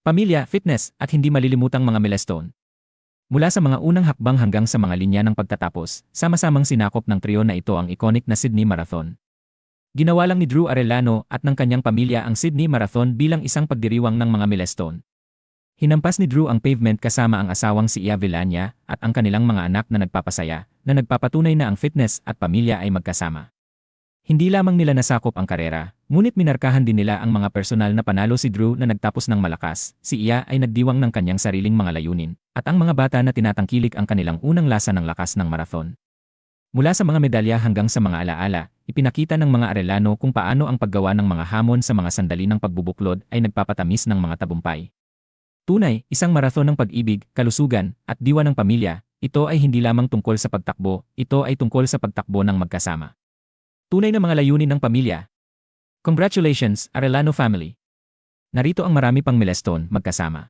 Pamilya, fitness, at hindi malilimutang mga milestone. Mula sa mga unang hakbang hanggang sa mga linya ng pagtatapos, sama-samang sinakop ng trio na ito ang iconic na Sydney Marathon. Ginawa lang ni Drew Arellano at ng kanyang pamilya ang Sydney Marathon bilang isang pagdiriwang ng mga milestone. Hinampas ni Drew ang pavement kasama ang asawang si Ia Villania at ang kanilang mga anak na nagpapasaya na nagpapatunay na ang fitness at pamilya ay magkasama. Hindi lamang nila nasakop ang karera, ngunit minarkahan din nila ang mga personal na panalo si Drew na nagtapos ng malakas, si Ia ay nagdiwang ng kanyang sariling mga layunin, at ang mga bata na tinatangkilik ang kanilang unang lasa ng lakas ng marathon. Mula sa mga medalya hanggang sa mga alaala, ipinakita ng mga Arellano kung paano ang paggawa ng mga hamon sa mga sandali ng pagbubuklod ay nagpapatamis ng mga tabumpay. Tunay, isang marathon ng pag-ibig, kalusugan, at diwa ng pamilya, ito ay hindi lamang tungkol sa pagtakbo, ito ay tungkol sa pagtakbo ng magkasama. Tunay na mga layunin ng pamilya. Congratulations, Arellano family! Narito ang marami pang milestone magkasama.